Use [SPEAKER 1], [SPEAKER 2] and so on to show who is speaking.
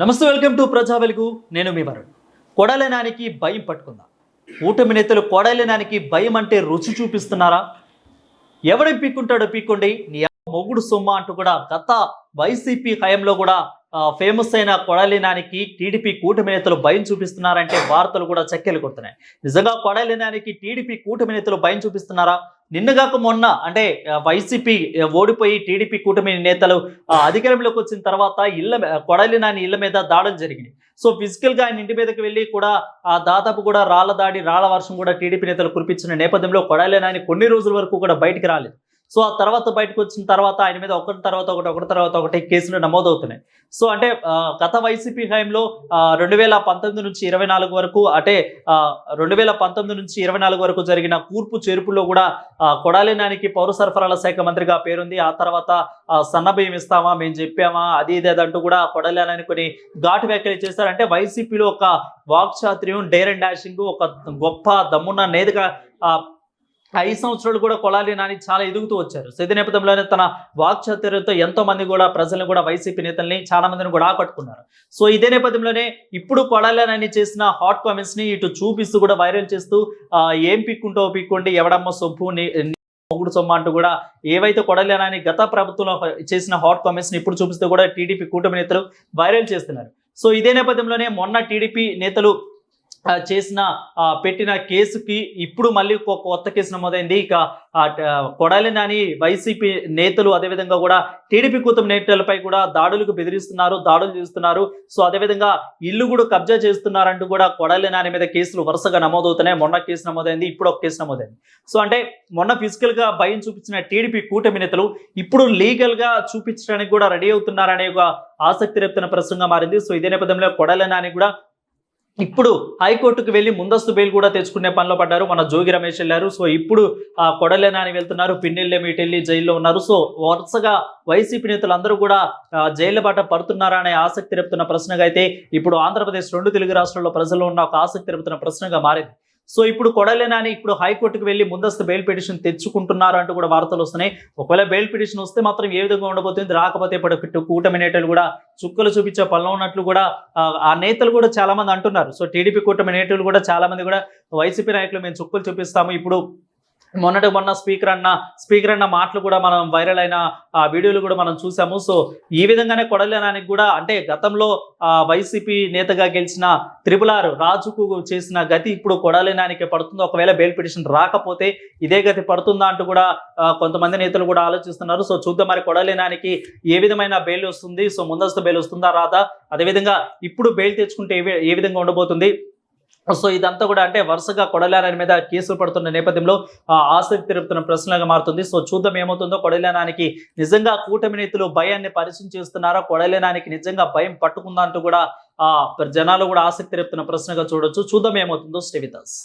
[SPEAKER 1] నమస్తే welcome to ప్రజా వెలుగు. నేను మీ వరుణ్. కొడలేనానికి భయం పట్టుకుందా? కూటమి నేతలు కొడలేనానికి భయం అంటే రుచి చూపిస్తున్నారా? ఎవడు పీక్కుంటాడో పీక్కోండి. నీ మొగుడు సొమ్మ అంటూ కూడా గత వైసీపీ హయంలో కూడా ఫేమస్ అయిన కొడలినానికి టీడీపీ కూటమి నేతలు భయం చూపిస్తున్నారంటే వార్తలు కూడా చక్కెలు కొడుతున్నాయి. నిజంగా కొడలినానికి టీడీపీ కూటమి నేతలు భయం చూపిస్తున్నారా? నిన్నగాక మొన్న అంటే వైసీపీ ఓడిపోయి టీడీపీ కూటమి నేతలు అధికారంలోకి వచ్చిన తర్వాత ఇళ్ళ మీ- కొడాలి నాని ఇళ్ళ మీద దాడులు జరిగినాయి. సో ఫిజికల్గా ఆయన ఇంటి మీదకి వెళ్ళి కూడా ఆ దాదాపు కూడా రాళ్ళ దాడి రాళ్ళ వర్షం కూడా టీడీపీ నేతలు కురిపించిన నేపథ్యంలో కొడాలి నాని కొన్ని రోజుల వరకు కూడా బయటికి రాలేదు. సో ఆ తర్వాత బయటకు వచ్చిన తర్వాత ఆయన మీద ఒకటి తర్వాత ఒకటి ఒకటి తర్వాత ఒకటి కేసులు నమోదవుతున్నాయి. సో అంటే గత వైసీపీ హయాంలో రెండు వేల పంతొమ్మిది నుంచి ఇరవై నాలుగు వరకు అంటే రెండు వేల పంతొమ్మిది నుంచి ఇరవై నాలుగు వరకు జరిగిన కూర్పు చేర్పులో కూడా ఆ, కొడాలి నానికి పౌర సరఫరాల శాఖ మంత్రిగా పేరుంది. ఆ తర్వాత సన్నభయం సన్నబియ్యం ఇస్తామా మేము చెప్పామా అది ఇది అంటూ కూడా కొడాలి నాని కొన్ని ఘాటు వ్యాఖ్యలు చేశారు. అంటే వైసీపీలో ఒక వాక్చాత్ర్యం డేర్ అండ్ డాషింగ్ ఒక గొప్ప దమ్మున్న నేతగా ఐదు సంవత్సరాలు కూడా కొడాలి నాని చాలా ఎదుగుతూ వచ్చారు. సో నేపథ్యంలోనే తన వాక్చాతుర్యంతో ఎంతో మంది కూడా ప్రజలను కూడా వైసీపీ నేతల్ని చాలా మందిని కూడా ఆకట్టుకున్నారు. సో ఇదే నేపథ్యంలోనే ఇప్పుడు కొడాలి నాని చేసిన హాట్ కామెంట్స్ని ఇటు చూపిస్తూ కూడా వైరల్ చేస్తూ ఏం పిక్కుంటో పిక్కోండి ఎవడమ్మ సొబ్బు మొగుడు సొమ్మ అంటూ కూడా ఏవైతే కొడలేనని గత ప్రభుత్వంలో చేసిన హాట్ కామెంట్స్ని ఇప్పుడు చూపిస్తూ కూడా టీడీపీ కూటమి నేతలు వైరల్ చేస్తున్నారు. సో ఇదే నేపథ్యంలోనే మొన్న టీడీపీ నేతలు చేసిన పెట్టిన కేసుకి ఇప్పుడు మళ్ళీ ఒక కొత్త కేసు నమోదైంది. ఇక కొడాలి నాని వైసీపీ నేతలు అదేవిధంగా కూడా టీడీపీ కూటమి నేతలపై కూడా దాడులకు బెదిరిస్తున్నారు దాడులు చేస్తున్నారు. సో అదేవిధంగా ఇల్లు కూడా కబ్జా చేస్తున్నారంటూ కూడా కొడాలి నాని మీద కేసులు వరుసగా నమోదవుతున్నాయి. మొన్న కేసు నమోదైంది ఇప్పుడు ఒక కేసు నమోదైంది. సో అంటే మొన్న ఫిజికల్గా భయం చూపించిన టీడీపీ కూటమి నేతలు ఇప్పుడు లీగల్గా చూపించడానికి కూడా రెడీ అవుతున్నారనే ఒక ఆసక్తి రేపుతున్న ప్రశ్నగా మారింది. సో ఇదే నేపథ్యంలో కొడాలి నాని కూడా ఇప్పుడు హైకోర్టుకు వెళ్ళి ముందస్తు బెయిల్ కూడా తెచ్చుకునే పనిలో పడ్డారు. మన జోగి రమేష్ వెళ్ళారు. సో ఇప్పుడు ఆ కొడలేనాని వెళ్తున్నారు. పిన్నెల్లే మీటి జైల్లో ఉన్నారు. సో వరుసగా వైసీపీ నేతలు అందరూ కూడా ఆ, జైలు బాట పడుతున్నారా అనే ఆసక్తి రేపుతున్న ప్రశ్నగా అయితే ఇప్పుడు ఆంధ్రప్రదేశ్ రెండు తెలుగు రాష్ట్రాల్లో ప్రజల్లో ఉన్న ఒక ఆసక్తి రేపుతున్న ప్రశ్నగా మారింది. సో ఇప్పుడు కొడలేనాని ఇప్పుడు హైకోర్టుకు వెళ్ళి ముందస్తు బెయిల్ పిటిషన్ తెచ్చుకుంటున్నారు అంటూ కూడా వార్తలు వస్తున్నాయి. ఒకవేళ బెయిల్ పిటిషన్ వస్తే మాత్రం ఏ విధంగా ఉండబోతుంది? రాకపోతే ఇప్పుడు ఇటు కూటమి నేతలు కూడా చుక్కలు చూపించే పనులు ఉన్నట్లు కూడా ఆ, నేతలు కూడా చాలా మంది అంటున్నారు. సో టీడీపీ కూటమి నేతలు కూడా చాలా మంది కూడా వైసీపీ నాయకులు మేము చుక్కలు చూపిస్తాము. ఇప్పుడు మొన్నటి మొన్న స్పీకర్ అన్న స్పీకర్ అన్న మాటలు కూడా మనం వైరల్ అయిన ఆ వీడియోలు కూడా మనం చూసాము. సో ఈ విధంగానే కొడలేనానికి కూడా అంటే గతంలో వైసీపీ నేతగా గెలిచిన త్రిపుల్ ఆర్ రాజుకు చేసిన గతి ఇప్పుడు కొడలేనానికి పడుతుంది. ఒకవేళ బెయిల్ పిటిషన్ రాకపోతే ఇదే గతి పడుతుందా అంటూ కూడా కొంతమంది నేతలు కూడా ఆలోచిస్తున్నారు. సో చూద్దాం మరి కొడలేనానికి ఏ విధమైన బెయిల్ వస్తుంది. సో ముందస్తు బెయిల్ వస్తుందా రాదా? అదేవిధంగా ఇప్పుడు బెయిల్ తెచ్చుకుంటే ఏ విధంగా ఉండబోతుంది? సో ఇదంతా కూడా అంటే వరుసగా కొడలేనాని మీద కేసులు పడుతున్న నేపథ్యంలో ఆ, ఆసక్తి తిరుపుతున్న ప్రశ్నలుగా మారుతుంది. సో చూద్దాం ఏమవుతుందో కొడలేనానికి నిజంగా కూటమి నేతలు భయాన్ని పరిచయం చేస్తున్నారా? కొడలేనానికి నిజంగా భయం పట్టుకుందా అంటూ కూడా జనాలు కూడా ఆసక్తి రేపుతున్న ప్రశ్నగా చూడొచ్చు. చూద్దాం ఏమవుతుందో శ్రీవిదాస్